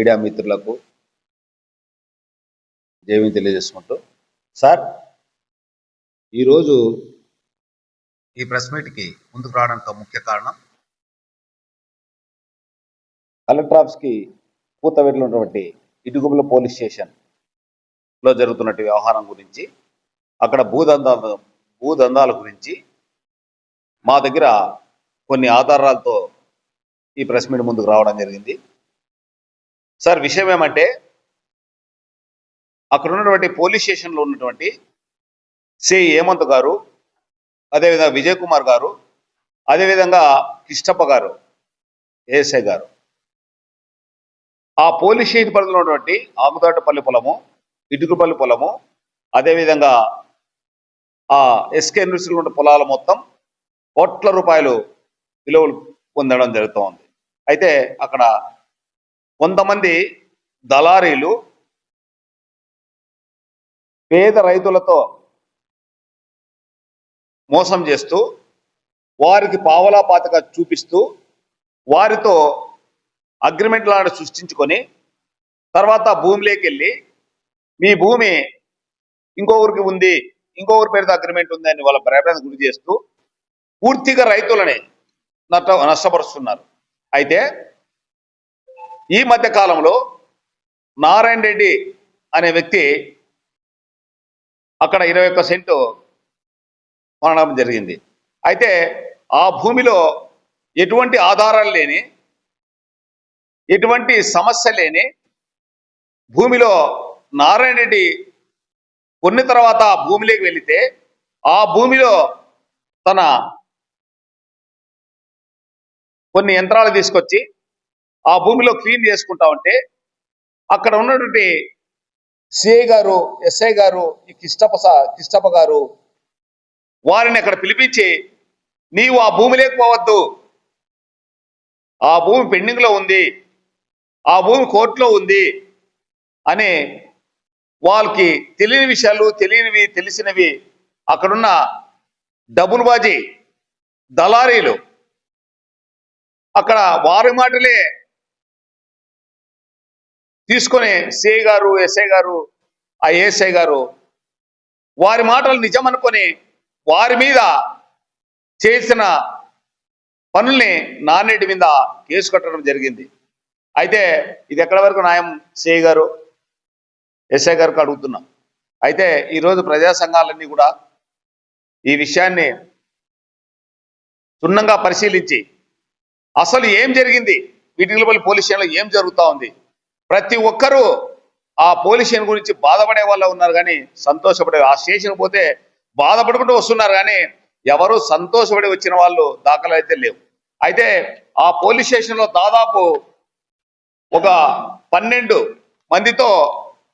Media మిత్రులకు జేమీ తెలియజేసుకుంటూ. Sir ఈరోజు ఈ ప్రెస్ మీట్కి ముందుకు రావడానికి ముఖ్య కారణం? కలెక్టర్ ఆఫీస్కి పూతవేటలో ఉన్నటువంటి ఇటుగుబుల పోలీస్ స్టేషన్లో జరుగుతున్నటువంటి వ్యవహారం గురించి అక్కడ భూదందాల భూదందాల గురించి మా దగ్గర కొన్ని ఆధారాలతో ఈ ప్రెస్ మీట్ ముందుకు రావడం జరిగింది. సార్ విషయం ఏమంటే అక్కడ ఉన్నటువంటి పోలీస్ స్టేషన్లో ఉన్నటువంటి సి. హేమంత్ గారు అదేవిధంగా విజయ్ కుమార్ గారు అదేవిధంగా కిష్టప్ప గారు ఏఎస్ఐ గారు. ఆ పోలీస్ స్టేషన్ పరిధిలో ఉన్నటువంటి ఆముదాటపల్లి పొలము ఇటుకుపల్లి పొలము అదేవిధంగా ఆ ఎస్కే యూనివర్సిటీలో ఉన్న పొలాల మొత్తం కోట్ల రూపాయలు విలువలు పొందడం జరుగుతూ ఉంది అయితే అక్కడ కొంతమంది దళారీలు పేద రైతులతో మోసం చేస్తూ వారికి పావలా పాతక చూపిస్తూ వారితో అగ్రిమెంట్ లాంటి సృష్టించుకొని తర్వాత భూమిలోకి వెళ్ళి మీ భూమి ఇంకో ఊరికి ఉంది ఇంకో ఊరి పేరుతో అగ్రిమెంట్ ఉంది అని వాళ్ళ భయభ్రాంతి గురి చేస్తూ పూర్తిగా రైతులని నష్ట నష్టపరుస్తున్నారు. అయితే ఈ మధ్య కాలంలో నారాయణ రెడ్డి అనే వ్యక్తి అక్కడ ఇరవై ఒక్క సెంటు కొనడం జరిగింది. అయితే ఆ భూమిలో ఎటువంటి ఆధారాలు లేని ఎటువంటి సమస్య లేని భూమిలో నారాయణ రెడ్డి కొన్ని తర్వాత ఆ భూమిలోకి వెళితే ఆ భూమిలో తన కొన్ని యంత్రాలు తీసుకొచ్చి ఆ భూమిలో క్లీన్ చేసుకుంటా ఉంటే అక్కడ ఉన్నటువంటి సిఐ గారు ఎస్ఐ గారు ఈ కిష్టప కిష్టప గారు వారిని అక్కడ పిలిపించి నీవు ఆ భూమి లేకపోవద్దు ఆ భూమి పెండింగ్లో ఉంది. ఆ భూమి కోర్టులో ఉంది. అని వాళ్ళకి తెలియని విషయాలు తెలియనివి తెలిసినవి అక్కడున్న డబుల్ బాజీ దళారీలు. అక్కడ వారి మాటలే తీసుకొని సిఐ గారు ఎస్ఐ గారు ఆ ఏఎస్ఐ గారు వారి మాటలు నిజం అనుకొని వారి మీద చేసిన పనుల్ని నాన్నెడ్డి మీద కేసు కట్టడం జరిగింది. అయితే ఇది ఎక్కడి వరకు న్యాయం? సిఐ గారు ఎస్ఐ గారికి అడుగుతున్నాం. అయితే ఈరోజు ప్రజా సంఘాలన్నీ కూడా ఈ విషయాన్ని క్షుణ్ణంగా పరిశీలించి అసలు ఏం జరిగింది? వీటిపల్లి పోలీస్ స్టేషన్లో ఏం జరుగుతా ఉంది? ప్రతి ఒక్కరూ ఆ పోలీస్ స్టేషన్ గురించి బాధపడే వాళ్ళు ఉన్నారు కానీ సంతోషపడే ఆ స్టేషన్ పోతే బాధపడుకుంటూ వస్తున్నారు కానీ ఎవరు సంతోషపడి వచ్చిన వాళ్ళు దాఖలు అయితే లేవు. అయితే ఆ పోలీస్ స్టేషన్లో దాదాపు ఒక పన్నెండు మందితో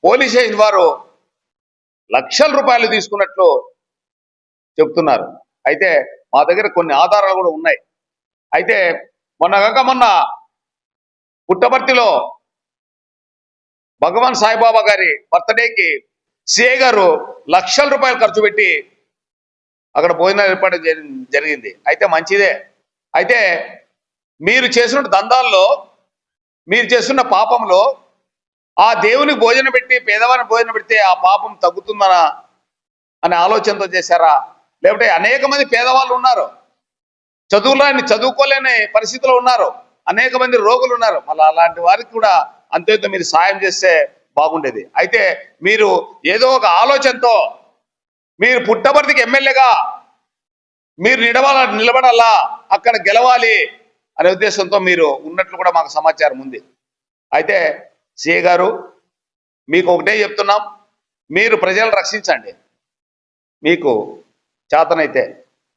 పోలీస్ స్టేషన్ వారు లక్షల రూపాయలు తీసుకున్నట్లు చెప్తున్నారు. అయితే మా దగ్గర కొన్ని ఆధారాలు కూడా ఉన్నాయి. అయితే మొన్న కాక మొన్న పుట్టపర్తిలో భగవాన్ సాయిబాబా గారి బర్త్డేకి సిఏ గారు లక్షల రూపాయలు ఖర్చు పెట్టి అక్కడ భోజనాలు ఏర్పాటు జరిగింది. అయితే మంచిదే. అయితే మీరు చేసిన దందాల్లో మీరు చేస్తున్న పాపంలో ఆ దేవునికి భోజనం పెట్టి పేదవారిని భోజనం పెడితే ఆ పాపం తగ్గుతుందనా అనే ఆలోచనతో చేశారా? లేకపోతే అనేక మంది పేదవాళ్ళు ఉన్నారు. చదువులని చదువుకోలేని పరిస్థితిలో ఉన్నారు. అనేక మంది రోగులు ఉన్నారు. మళ్ళీ అలాంటి వారికి కూడా అంతేంత మీరు సాయం చేస్తే బాగుండేది. అయితే మీరు ఏదో ఒక ఆలోచనతో మీరు పుట్టబడికి ఎమ్మెల్యేగా మీరు నిలవాల నిలబడాలా అక్కడ గెలవాలి అనే ఉద్దేశంతో మీరు ఉన్నట్లు కూడా మాకు సమాచారం ఉంది. అయితే సిఏ గారు మీకు ఒకటే చెప్తున్నాం. మీరు ప్రజలను రక్షించండి. మీకు చేతనైతే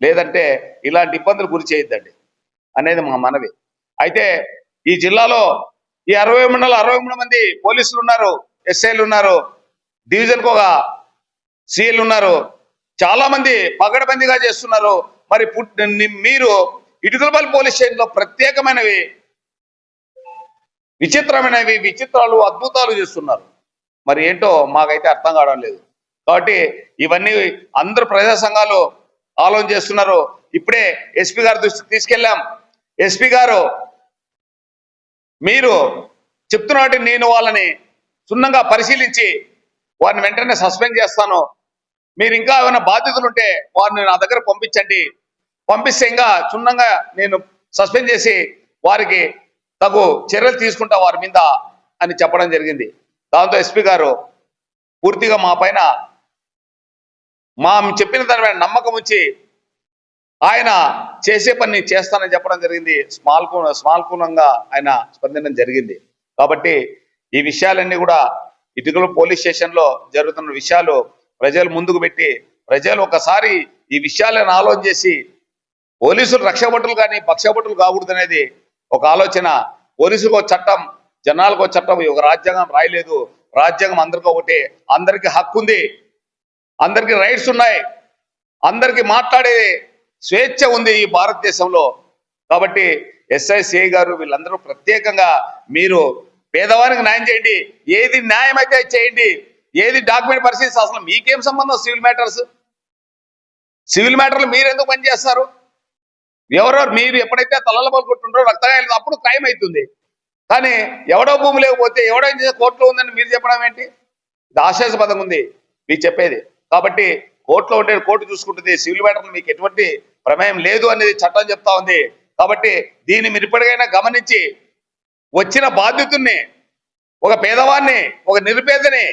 లేదంటే ఇలాంటి ఇబ్బందులు గురి చేయొద్దండి. అనేది మా మనవి. అయితే ఈ జిల్లాలో ఈ అరవై మండల అరవై మూడు మంది పోలీసులు ఉన్నారు ఎస్ఐలు ఉన్నారు డివిజన్కు ఒక సీఎల్ ఉన్నారు. చాలా మంది పగడబందీగా చేస్తున్నారు. మరి పుట్- మీరు ఇటుకలపల్లి పోలీస్ స్టేషన్లో ప్రత్యేకమైనవి విచిత్రమైనవి విచిత్రాలు అద్భుతాలు చేస్తున్నారు. మరి ఏంటో మాకైతే అర్థం కావడం లేదు. కాబట్టి ఇవన్నీ అందరు ప్రజా సంఘాలు ఆలోచన చేస్తున్నారు. ఇప్పుడే ఎస్పీ గారి దృష్టికి తీసుకెళ్ళాం. ఎస్పీ గారు మీరు చెప్తున్నట్టు నేను వాళ్ళని క్షుణ్ణంగా పరిశీలించి వారిని వెంటనే సస్పెండ్ చేస్తాను. మీరు ఇంకా ఏమైనా బాధ్యతలు ఉంటే వారిని నా దగ్గర పంపించండి. పంపిస్తే ఇంకా క్షుణ్ణంగా నేను సస్పెండ్ చేసి వారికి తగు చర్యలు తీసుకుంటా వారి మీద అని చెప్పడం జరిగింది. దాంతో ఎస్పీ గారు పూర్తిగా మా పైన మా చెప్పిన దాని మీద నమ్మకం ఉంచి ఆయన చేసే పని చేస్తానని చెప్పడం జరిగింది. స్మాల్ కు- ఆయన స్పందించడం జరిగింది. కాబట్టి ఈ విషయాలన్నీ కూడా ఇటుకల పోలీస్ స్టేషన్లో జరుగుతున్న విషయాలు ప్రజలు ముందుకు పెట్టి ప్రజలు ఒకసారి ఈ విషయాలను ఆలోచన చేసి పోలీసులు రక్షభటులు కానీ పక్షభటులు కాకూడదు అనేది ఒక ఆలోచన. పోలీసులకు చట్టం జనాలకు చట్టం ఒక రాజ్యాంగం రాయలేదు. రాజ్యాంగం అందరికీ ఒకటి. అందరికీ హక్కు ఉంది అందరికీ రైట్స్ ఉన్నాయి. అందరికీ మాట్లాడేది స్వేచ్ఛ ఉంది ఈ భారతదేశంలో. కాబట్టి ఎస్ఐసిఐ గారు వీళ్ళందరూ ప్రత్యేకంగా మీరు పేదవానికి న్యాయం చేయండి. ఏది న్యాయం అయితే చేయండి. ఏది డాక్యుమెంట్ పరిస్థితి అసలు మీకేం సంబంధం సివిల్ మ్యాటర్స్? సివిల్ మ్యాటర్లు మీరు ఎందుకు పనిచేస్తారు ఎవరెవరు మీరు ఎప్పుడైతే తలల పలుకుంటుంటారో రక్తగాయలు అప్పుడు క్రైమ్ అవుతుంది. కానీ ఎవడో భూమి లేకపోతే ఎవడో ఏం కోర్టులో ఉందని మీరు చెప్పడం ఏంటి? ఇది ఉంది. మీరు చెప్పేది. కాబట్టి కోర్టులో ఉండే కోర్టు చూసుకుంటుంది. సివిల్ మ్యాటర్లు మీకు ఎటువంటి ప్రమేయం లేదు అనేది చట్టం చెప్తా ఉంది. కాబట్టి దీన్ని మీరు ఇప్పటికైనా గమనించి వచ్చిన బాధ్యతుల్ని ఒక పేదవాన్ని ఒక నిరుపేదని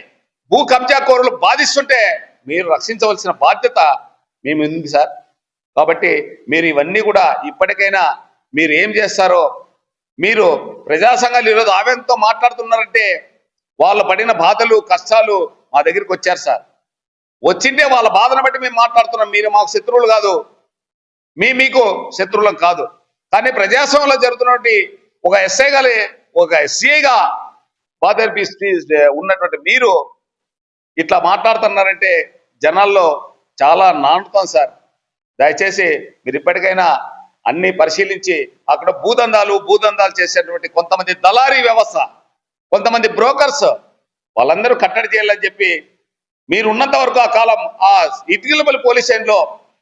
భూ కబ్జా కోరులు బాధిస్తుంటే మీరు రక్షించవలసిన బాధ్యత మేము ఉంది సార్. కాబట్టి మీరు ఇవన్నీ కూడా ఇప్పటికైనా మీరు ఏం చేస్తారో మీరు ప్రజా సంఘాలు ఈరోజు ఆవేదనతో మాట్లాడుతున్నారంటే వాళ్ళు పడిన బాధలు కష్టాలు మా దగ్గరికి వచ్చారు సార్. వచ్చింటే వాళ్ళ బాధను బట్టి మేము మాట్లాడుతున్నాం. మీరు మాకు శత్రువులు కాదు. మీ మీకు శత్రువులం కాదు. కానీ ప్రజాస్వామ్యంలో జరుగుతున్నటువంటి ఒక ఎస్ఐ గారి ఒక ఎస్సీగా బాధ ఉన్నటువంటి మీరు ఇట్లా మాట్లాడుతున్నారంటే జనాల్లో చాలా నానుతాం సార్. దయచేసి మీరు ఇప్పటికైనా అన్ని పరిశీలించి అక్కడ భూదందాలు భూదందాలు చేసేటువంటి కొంతమంది దళారీ వ్యవస్థ కొంతమంది బ్రోకర్స్ వాళ్ళందరూ కట్టడి చేయాలని చెప్పి మీరు ఉన్నంత వరకు ఆ కాలం ఆ ఇటుకలపల్లి పోలీస్ స్టేషన్లో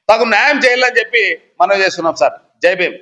తగు న్యాయం చేయాలని చెప్పి మనం చేస్తున్నాం సార్. జై భీమ్.